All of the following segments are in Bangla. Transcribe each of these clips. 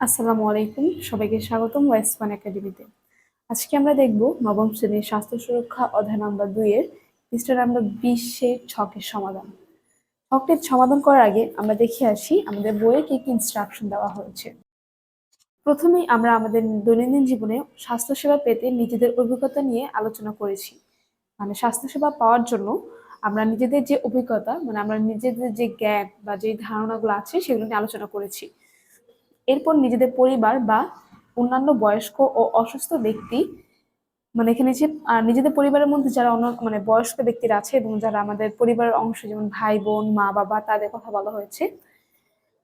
আসসালামু আলাইকুম। সবাইকে স্বাগতম ওয়েস্ট ওয়ান একাডেমিতে। আজকে আমরা দেখব নবম শ্রেণির স্বাস্থ্য সুরক্ষা অধ্যায় নাম্বার দুইয়ের পৃষ্ঠা নাম্বার বিশের ছকের সমাধান। ছকটির সমাধান করার আগে আমরা দেখে আসি আমাদের বইয়ে কি কি ইনস্ট্রাকশন দেওয়া হয়েছে। প্রথমেই আমরা আমাদের দৈনন্দিন জীবনে স্বাস্থ্যসেবা পেতে নিজেদের অভিজ্ঞতা নিয়ে আলোচনা করেছি। মানে স্বাস্থ্যসেবা পাওয়ার জন্য আমরা নিজেদের যে অভিজ্ঞতা মানে আমরা নিজেদের যে জ্ঞান বা যে ধারণাগুলো আছে সেগুলো নিয়ে আলোচনা করেছি। এরপর নিজেদের পরিবার বা অন্যান্য বয়স্ক ও অসুস্থ ব্যক্তি মানে এখানে যে নিজেদের পরিবারের মধ্যে যারা অন্য মানে বয়স্ক ব্যক্তিরা আছে এবং যারা আমাদের পরিবারের অংশ, যেমন ভাই বোন, মা, বাবা, তাদের কথা বলা হয়েছে,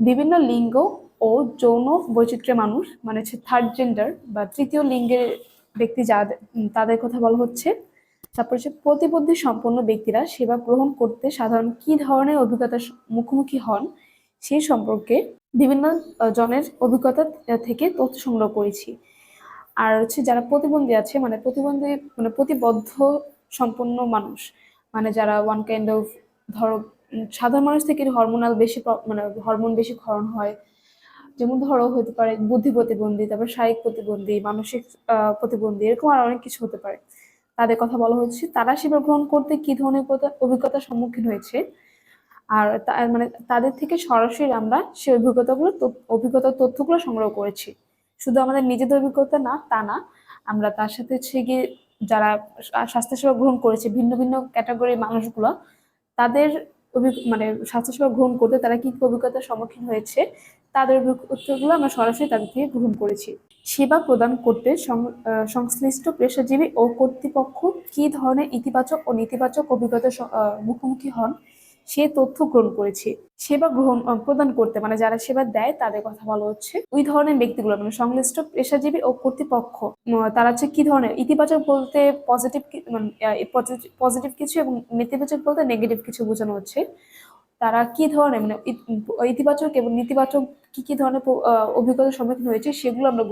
বিভিন্ন লিঙ্গ ও যৌন বৈচিত্র্যের মানুষ মানে হচ্ছে থার্ড জেন্ডার বা তৃতীয় লিঙ্গের ব্যক্তি যাদের তাদের কথা বলা হচ্ছে। তারপর হচ্ছে প্রতিবন্ধী সম্পন্ন ব্যক্তিরা সেবা গ্রহণ করতে সাধারণ কি ধরনের অভিজ্ঞতার মুখোমুখি হন সেই সম্পর্কে বিভিন্ন জনের অভিজ্ঞতা থেকে তথ্য সংগ্রহ করেছি। আর হচ্ছে যারা প্রতিবন্ধী আছে মানে প্রতিবন্ধী মানে প্রতিবদ্ধ সম্পন্ন মানুষ মানে যারা ওয়ান কাইন্ড অফ ধরো সাধারণ মানুষ থেকে হরমোনাল বেশি মানে হরমোন বেশি ক্ষরণ হয়। যেমন ধরো হতে পারে বুদ্ধি প্রতিবন্ধী, তারপর শারীরিক প্রতিবন্ধী, মানসিক প্রতিবন্ধী, এরকম আর অনেক কিছু হতে পারে। তাদের কথা বলা হচ্ছে, তারা সেবা গ্রহণ করতে কি ধরনের অভিজ্ঞতার সম্মুখীন হয়েছে? আর মানে তাদের থেকে সরাসরি আমরা সেই অভিজ্ঞতাগুলো অভিজ্ঞতার তথ্যগুলো সংগ্রহ করেছি। শুধু আমাদের নিজেদের অভিজ্ঞতা না, তা না, আমরা তার সাথে হচ্ছে গিয়ে যারা স্বা- স্বাস্থ্যসেবা গ্রহণ করেছে, ভিন্ন ভিন্ন ক্যাটাগরির মানুষগুলো, তাদের মানে স্বাস্থ্যসেবা গ্রহণ করতে তারা কি অভিজ্ঞতার সম্মুখীন হয়েছে, তাদের অভিজ্ঞতাগুলো আমরা সরাসরি তাদের থেকে গ্রহণ করেছি। সেবা প্রদান করতে সংশ্লিষ্ট পেশাজীবী ও কর্তৃপক্ষ কি ধরনের ইতিবাচক ও নেতিবাচক অভিজ্ঞতার মুখোমুখি হন সে তথ্য গ্রহণ করেছে, সেবা গ্রহণ প্রদান করতে মানে যারা সেবা দেয় তাদের কথা বলা হচ্ছে। ওই ধরনের ব্যক্তিগুলো মানে সংশ্লিষ্ট পেশাজীবী ও কর্তৃপক্ষ তারা হচ্ছে কি ধরনের, ইতিবাচক বলতে পজিটিভ মানে পজিটিভ কিছু এবং নেতিবাচক বলতে নেগেটিভ কিছু বোঝানো হচ্ছে। তারা কি ধরনের মানে ইতিবাচক এবং নেতিবাচক কি কি ধরনের অভিজ্ঞতার সম্মুখীন হয়েছে সেগুলো আমরা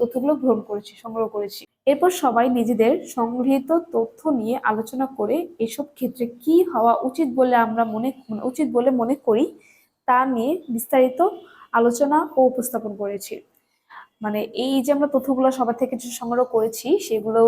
তথ্যগুলো গ্রহণ করেছি, সংগ্রহ করেছি। এরপর সবাই নিজেদের সংগৃহীত তথ্য নিয়ে আলোচনা করে এসব ক্ষেত্রে কি হওয়া উচিত বলে আমরা মনে মানে উচিত বলে মনে করি তা নিয়ে বিস্তারিত আলোচনা ও উপস্থাপন করেছি। মানে এই যে আমরা তথ্যগুলো সবার থেকে সংগ্রহ করেছি সেগুলো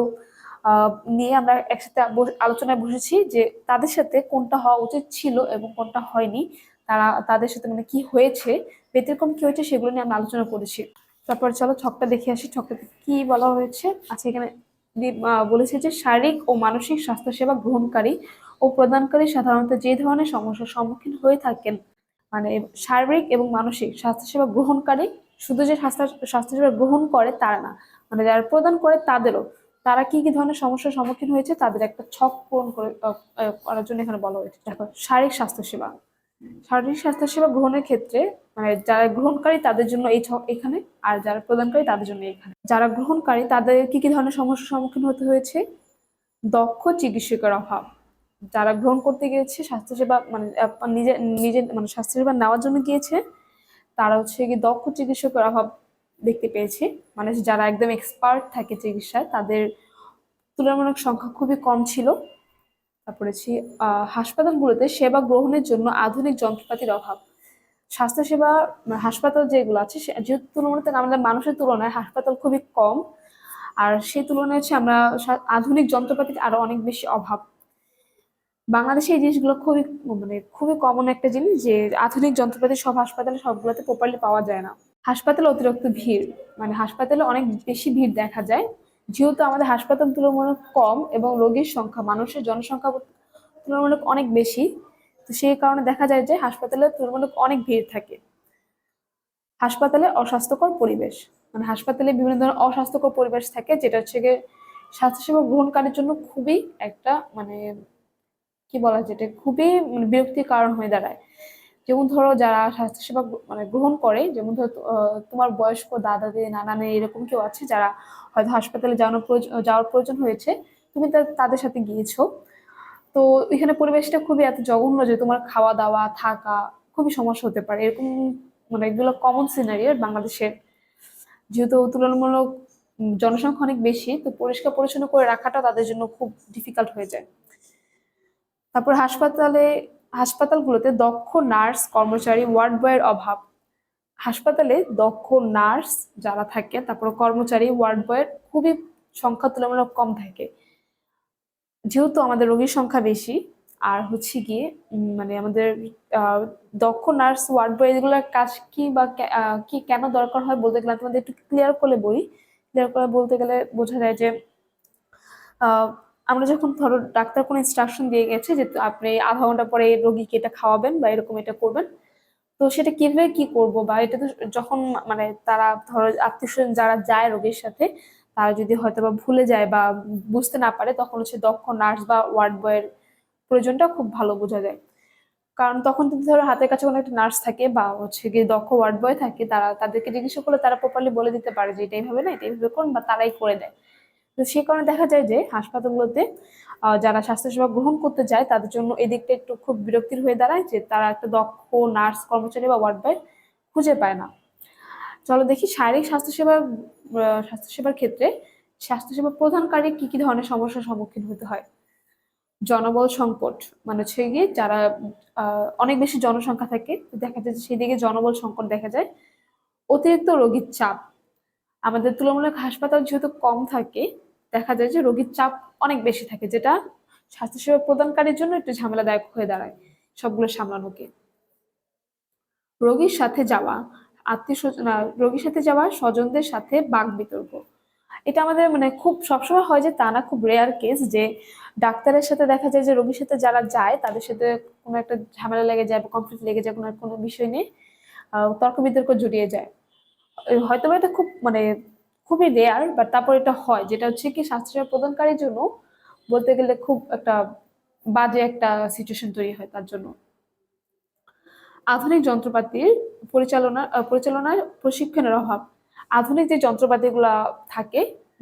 নিয়ে আমরা একসাথে আলোচনায় বসেছি যে তাদের সাথে কোনটা হওয়া উচিত ছিল এবং কোনটা হয়নি, তারা তাদের সাথে মানে কি হয়েছে, ব্যতিক্রম কি হয়েছে সেগুলো নিয়ে আমরা আলোচনা করেছি। তারপর চলো ছকটা দেখে আসি ছকটাতে কি বলা হয়েছে। আচ্ছা এখানে বলেছে যে শারীরিক ও মানসিক স্বাস্থ্যসেবা গ্রহণকারী ও প্রদানকারী সাধারণত যে ধরনের সমস্যার সম্মুখীন হয়ে থাকেন মানে শারীরিক এবং মানসিক স্বাস্থ্যসেবা গ্রহণকারী, শুধু যে স্বাস্থ্য স্বাস্থ্যসেবা গ্রহণ করে তারা না মানে যারা প্রদান করে তাদেরও। তারা কি কি ধরনের সমস্যার সম্মুখীন হয়েছে তাদের একটা ছক পূরণ করে করার জন্য এখানে বলা হয়েছে। দেখো, শারীরিক স্বাস্থ্যসেবা। শারীরিক স্বাস্থ্যসেবা গ্রহণের ক্ষেত্রে মানে যারা গ্রহণকারী তাদের জন্য এই ছক এখানে, আর যারা প্রদানকারী তাদের জন্য এখানে। যারা গ্রহণকারী তাদের কি কি ধরনের সমস্যার সম্মুখীন হতে হয়েছে? দক্ষ চিকিৎসকের অভাব। যারা গ্রহণ করতে গিয়েছে, স্বাস্থ্যসেবা মানে নিজে নিজে মানে স্বাস্থ্যসেবা নেওয়ার জন্য গিয়েছে, তারা হচ্ছে কি দক্ষ চিকিৎসকের অভাব। দেখতে পেয়েছি। মানে যারা একদম এক্সপার্ট থাকে চিকিৎসায়, তাদের তুলনামূলক সংখ্যা খুবই কম ছিল। তারপরে হাসপাতালগুলোতে সেবা গ্রহণের জন্য আধুনিক যন্ত্রপাতির অভাব। স্বাস্থ্যসেবা, হাসপাতাল যেগুলো আছে যেহেতু তুলনামূলক আমাদের মানুষের তুলনায় হাসপাতাল খুবই কম। আর সেই তুলনায় হচ্ছে আমরা আধুনিক যন্ত্রপাতির আরও অনেক বেশি অভাব। বাংলাদেশে এই জিনিসগুলো খুবই মানে খুবই কমন একটা জিনিস যে আধুনিক যন্ত্রপাতি সব হাসপাতালে সবগুলোতে প্রপারলি পাওয়া যায় না। হাসপাতালে অতিরিক্ত ভিড় মানে হাসপাতালে অনেক বেশি ভিড় দেখা যায়। যেহেতু আমাদের হাসপাতাল তুলনামূলক কম এবং রোগীর সংখ্যা, মানুষের জনসংখ্যা তুলনামূলক অনেক বেশি, তো সেই কারণে দেখা যায় যে হাসপাতালে তুলনামূলক অনেক ভিড় থাকে। হাসপাতালে অস্বাস্থ্যকর পরিবেশ মানে হাসপাতালে বিভিন্ন ধরনের অস্বাস্থ্যকর পরিবেশ থাকে, যেটা হচ্ছে গিয়ে স্বাস্থ্যসেবা গ্রহণকারীর জন্য খুবই একটা মানে কি বলা যেটা খুবই মানে বিরক্তির কারণ হয়ে দাঁড়ায়। যেমন ধরো যারা স্বাস্থ্যসেবা মানে গ্রহণ করে, যেমন ধরো তোমার বয়স্ক দাদা দিদি নানা নানি এরকম কেউ আছে যারা হয়তো হাসপাতালে যাওয়ার প্রয়োজন যাওয়ার প্রয়োজন হয়েছে, তুমি তাদের সাথে গিয়েছো। তো এখানে পরিবেশটা খুবই এত জঘন্য যে তোমার খাওয়া দাওয়া থাকা খুবই সমস্যা হতে পারে। এরকম মানে এগুলো কমন সিনারিও বাংলাদেশের যেহেতু তুলনামূলক জনসংখ্যা অনেক বেশি, তো পরিষ্কার পরিচ্ছন্ন করে রাখাটা তাদের জন্য খুব ডিফিকাল্ট হয়ে যায়। তারপর হাসপাতালে হাসপাতালগুলোতে দক্ষ নার্স, কর্মচারী ওয়ার্ড বয়ের অভাব। হাসপাতালে দক্ষ নার্স যারা থাকে তারপর কর্মচারী ওয়ার্ড বয়ের খুবই সংখ্যা তুলনামূলক কম থাকে। যেহেতু আমাদের রোগীর সংখ্যা বেশি, আর হচ্ছে গিয়ে মানে আমাদের দক্ষ নার্স ওয়ার্ড বয় এগুলোর কাজ কি বা কি কেন দরকার হয় বলতে গেলে তোমাদের একটু ক্লিয়ার করে বলি। ক্লিয়ার করে বলতে গেলে বোঝা যায় যে আমরা যখন ধরো ডাক্তার কোনো ইনস্ট্রাকশন দিয়ে গেছে যে আপনি আধা ঘণ্টা পরে রোগীকে এটা খাওয়াবেন বা এরকম এটা করবেন, তো সেটা কীভাবে কি করব বা এটা তো যখন মানে তারা ধরো আত্মীয় স্বজন যারা যায় রোগীর সাথে, তারা যদি হয়তো বা ভুলে যায় বা বুঝতে না পারে, তখন হচ্ছে দক্ষ নার্স বা ওয়ার্ড বয়ের প্রয়োজনটা খুব ভালো বোঝা যায়। কারণ তখন কিন্তু ধরো হাতের কাছে কোনো একটা নার্স থাকে বা হচ্ছে গিয়ে দক্ষ ওয়ার্ড বয় থাকে, তারা তাদেরকে জিজ্ঞাসা করলে তারা প্রপারলি বলে দিতে পারে যে এটা এইভাবে না, এটা এইভাবে করুন বা তারাই করে দেয়। তো সেই কারণে দেখা যায় যে হাসপাতালগুলোতে যারা স্বাস্থ্যসেবা গ্রহণ করতে যায়, তাদের জন্য এই দিকটা একটু খুব বিরক্তির হয়ে দাঁড়ায় যে তারা একটা দক্ষ নার্স কর্মচারী বা ওয়ার্ড বয় খুঁজে পায় না। চলো দেখি শারীরিক স্বাস্থ্যসেবা স্বাস্থ্যসেবার ক্ষেত্রে স্বাস্থ্যসেবা প্রদানকারী কি কি ধরনের সমস্যার সম্মুখীন হতে হয়? জনবল সংকট মানে হচ্ছে গিয়ে যারা অনেক বেশি জনসংখ্যা থাকে দেখা যায় সেদিকে জনবল সংকট দেখা যায়। অতিরিক্ত রোগীর চাপ, আমাদের তুলনামূলক হাসপাতাল যেহেতু কম থাকে দেখা যায় যে রোগীর চাপ অনেক বেশি থাকে, যেটা স্বাস্থ্যসেবা প্রদানকারীর জন্য একটু ঝামেলাদায়ক হয়ে দাঁড়ায় সবগুলো সামলানোকে। রোগীর সাথে যাওয়া আত্মীয় স্বজন রোগীর সাথে যাওয়া স্বজনদের সাথে বাক বিতর্ক। এটা আমাদের মানে খুব সবসময় হয় যে তা না, খুব রেয়ার কেস যে ডাক্তারের সাথে দেখা যায় যে রোগীর সাথে যারা যায়, তাদের সাথে কোনো একটা ঝামেলা লেগে যায় বা কনফ্লিক্ট লেগে যায় কোনো কোনো বিষয় নিয়ে তর্ক বিতর্ক জড়িয়ে যায়। হয়তো এটা খুব মানে খুবই রেয়ার বাট তারপর এটা হয়, যেটা হচ্ছে কি স্বাস্থ্যসেবা প্রদানকারীর জন্য বলতে গেলে খুব একটা বাজে একটা সিচুয়েশন তৈরি হয় তার জন্য। আধুনিক যন্ত্রপাতির পরিচালনা পরিচালনার প্রশিক্ষণের অভাব। আধুনিক যে যন্ত্রপাতিগুলো থাকে,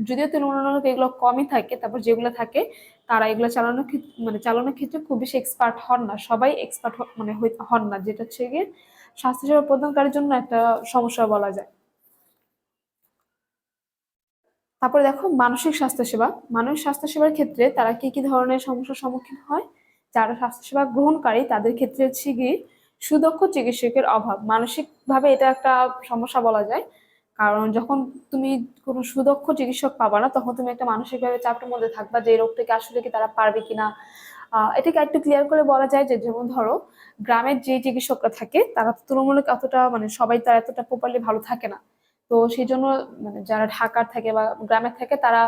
যদিও তুলনামূলক এগুলো কমই থাকে, তারপর যেগুলো থাকে তারা এগুলো চালানোর ক্ষেত্রে মানে চালানোর ক্ষেত্রে খুব বেশি এক্সপার্ট হন না, সবাই এক্সপার্ট মানে হন না, যেটা হচ্ছে গিয়ে স্বাস্থ্যসেবা প্রদানকারীর জন্য একটা সমস্যা বলা যায়। তারপরে দেখো মানসিক স্বাস্থ্যসেবা। মানসিক স্বাস্থ্যসেবার ক্ষেত্রে তারা কি কি ধরনের সমস্যার সম্মুখীন হয়? যারা স্বাস্থ্যসেবা গ্রহণকারী, তাদের ক্ষেত্রে হচ্ছে গিয়ে সুদক্ষ চিকিৎসকের অভাব। মানসিকভাবে এটা একটা সমস্যা বলা যায়। কারণ যখন তুমি কোনো সুদক্ষ চিকিৎসক পাবা না, তখন তুমি একটা মানসিকভাবে চাপের মধ্যে থাকবা যে রোগটাকে আসলে কি তারা পারবে কিনা? এটাকে একটু ক্লিয়ার করে বলা যায় যে, যেমন ধরো, গ্রামের যে চিকিৎসকরা থাকে, তারা তুলনামূলক এতটা মানে সবাই তারা এতটা প্রপারলি ভালো থাকে না। তো সেই জন্য মানে যারা ঢাকার থাকে বা গ্রামের থাকে, তারা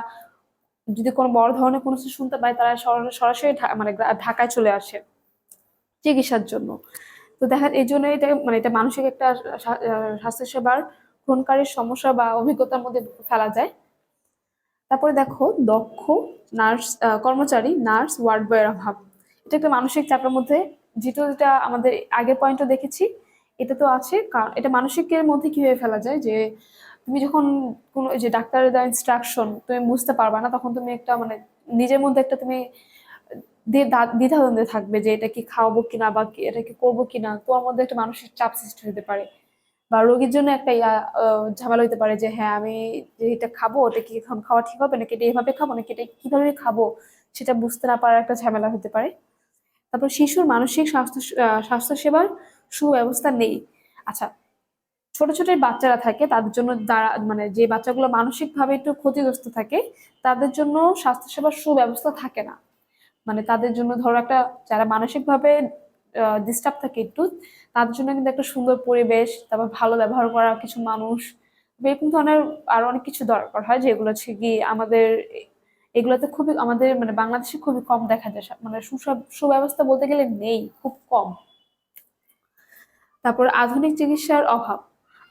যদি কোনো বড় ধরনের কোনো কিছু শুনতে পায়, তারা সরাসরি মানে ঢাকায় চলে আসে চিকিৎসার জন্য। তো দেখা, এই জন্য এটা মানে এটা মানসিক একটা স্বাস্থ্যসেবার গ্রহণকারীর সমস্যা বা অভিজ্ঞতার মধ্যে ফেলা যায়। তারপরে দেখো, দক্ষ নার্স কর্মচারী, নার্স ওয়ার্ড বয়ের অভাব। এটা একটা মানসিক চাপের মধ্যে যেটা যেটা আমাদের আগের পয়েন্টও দেখেছি এটা তো আছে এটা মানসিকের মধ্যে কীভাবে ফেলা যায়? যে তুমি যখন কোনো যে ডাক্তারের দেওয়া ইনস্ট্রাকশন তুমি বুঝতে পারবা না, তখন তুমি একটা মানে নিজের মধ্যে একটা তুমি দ্বিধাদ্বন্দ্বে থাকবে যে এটা কি খাওয়াবো কিনা বা এটা কি করব কিনা। তোমার মধ্যে একটা মানসিক চাপ সৃষ্টি হতে পারে। বা রোগীর জন্য একটা ইয়া ঝামেলা হতে পারে যে হ্যাঁ আমি যে এটা খাব, ওটা কি এখন খাওয়া ঠিক হবে? নাকি এটা এভাবে খাব? নাকি এটা কীভাবে খাব? সেটা বুঝতে না পারার একটা ঝামেলা হতে পারে। তারপর শিশুর মানসিক স্বাস্থ্য স্বাস্থ্যসেবার সুব্যবস্থা নেই। আচ্ছা ছোট ছোট বাচ্চারা থাকে, তাদের জন্য দ্বারা মানে যে বাচ্চাগুলো মানসিকভাবে একটু ক্ষতিগ্রস্ত থাকে, তাদের জন্য স্বাস্থ্যসেবার সুব্যবস্থা থাকে না। মানে তাদের জন্য ধরো একটা, যারা মানসিকভাবে ডিস্টার্ব থাকে একটু, তাদের জন্য কিন্তু একটা সুন্দর পরিবেশ, তারপর ভালো ব্যবহার করা কিছু মানুষ, এরকম ধরনের আরও অনেক কিছু দরকার হয়, যেগুলো হচ্ছে কি আমাদের, এগুলোতে খুবই, আমাদের মানে বাংলাদেশে খুবই কম দেখা যায়। মানে সুব্যবস্থা বলতে গেলে নেই, খুব কম। তারপর আধুনিক চিকিৎসার অভাব।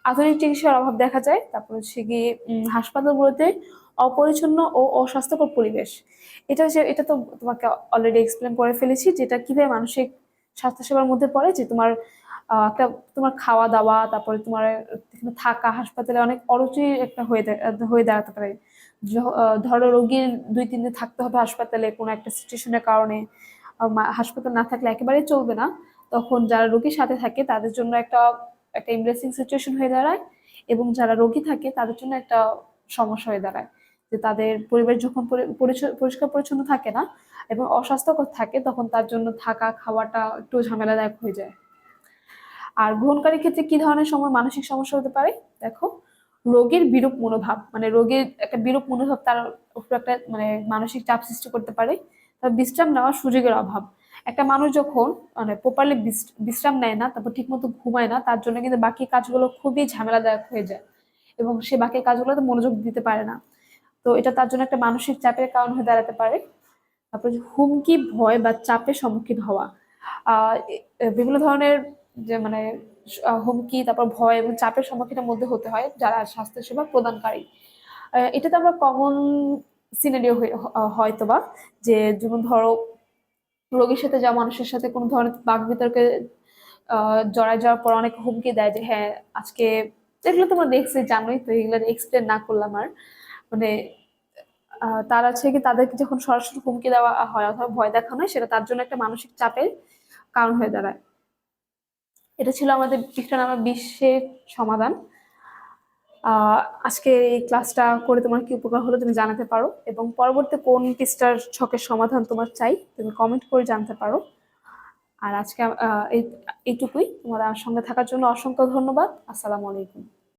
আধুনিক চিকিৎসার অভাব দেখা যায়, তারপর হচ্ছে গিয়ে হাসপাতালগুলোতে অপরিচ্ছন্ন ও অস্বাস্থ্যকর পরিবেশ। এটা এটা তো তোমাকে অলরেডি এক্সপ্লেন করে ফেলেছি, যেটা কীভাবে মানসিক স্বাস্থ্যসেবার মধ্যে পড়ে, যে তোমার একটা, তোমার খাওয়া দাওয়া তারপরে তোমার থাকা, হাসপাতালে অনেক অরুচি একটা হয়ে হয়ে দাঁড়াতে পারে। ধরো রোগীর দুই, তিন দিন থাকতে হবে হাসপাতালে কোনো একটা সিচুয়েশনের কারণে হাসপাতাল না থাকলে একেবারেই চলবে না। তখন যারা রোগীর সাথে থাকে, তাদের জন্য একটা একটা এমব্রেসিং সিচুয়েশন হয়ে দাঁড়ায় এবং যারা রোগী থাকে, তাদের জন্য একটা সমস্যা হয়ে দাঁড়ায়। যে তাদের পরিবেশ যখন পরিষ্কার পরিচ্ছন্ন থাকে না এবং অস্বাস্থ্যকর থাকে, তখন তার জন্য থাকা, খাওয়াটা একটু ঝামেলাদায়ক হয়ে যায়। আর গ্রহণকারীর ক্ষেত্রে কি ধরনের সময় মানসিক সমস্যা হতে পারে? দেখো, রোগীর বিরূপ মনোভাব মানে রোগীর একটা বিরূপ মনোভাব তার উপর একটা মানে মানসিক চাপ সৃষ্টি করতে পারে। তার বিশ্রাম নেওয়ার সুযোগের অভাব। একটা মানুষ যখন মানে প্রপারলি বিশ্রাম নেয় না, তারপর ঠিকমতো ঘুমায় না, তার জন্য কিন্তু বাকি কাজগুলো খুবই ঝামেলাদায়ক হয়ে যায় এবং সে বাকি কাজগুলোতে মনোযোগ দিতে পারে না। তো এটা তার জন্য একটা মানসিক চাপের কারণ হয়ে দাঁড়াতে পারে। তারপর হুমকি, ভয় বা চাপের সম্মুখীন হওয়া বিভিন্ন ধরনের যে মানে হুমকি, তারপর ভয় এবং চাপের সম্মুখীনের মধ্যে হতে হয় যারা স্বাস্থ্যসেবা প্রদানকারী। এটাতে আমরা কমন সিনারিও হয়তো বা যে যেমন ধরো রোগীর সাথে যাওয়া মানুষের সাথে কোনো ধরনের বাক বিতর্কে জড়ায় যাওয়ার পর অনেক হুমকি দেয় যে হ্যাঁ আজকে এগুলো তোমরা দেখছি, জানোই তো, এগুলো এক্সপ্লেন না করলাম আর। মানে তার আছে কি, তাদেরকে যখন সরাসরি হুমকি দেওয়া হয় অথবা ভয় দেখানো হয়, সেটা তার জন্য একটা মানসিক চাপের কারণ হয়ে দাঁড়ায়। এটা ছিল আমাদের বিশের সমাধান। আজকে এই ক্লাসটা করে তোমার কি উপকার হলো তুমি জানাতে পারো এবং পরবর্তী কোন পৃষ্ঠার ছকের সমাধান তোমার চাই তুমি কমেন্ট করে জানতে পারো। আর আজকে এই, এইটুকুই। তোমার সঙ্গে থাকার জন্য অসংখ্য ধন্যবাদ। আসসালামু আলাইকুম।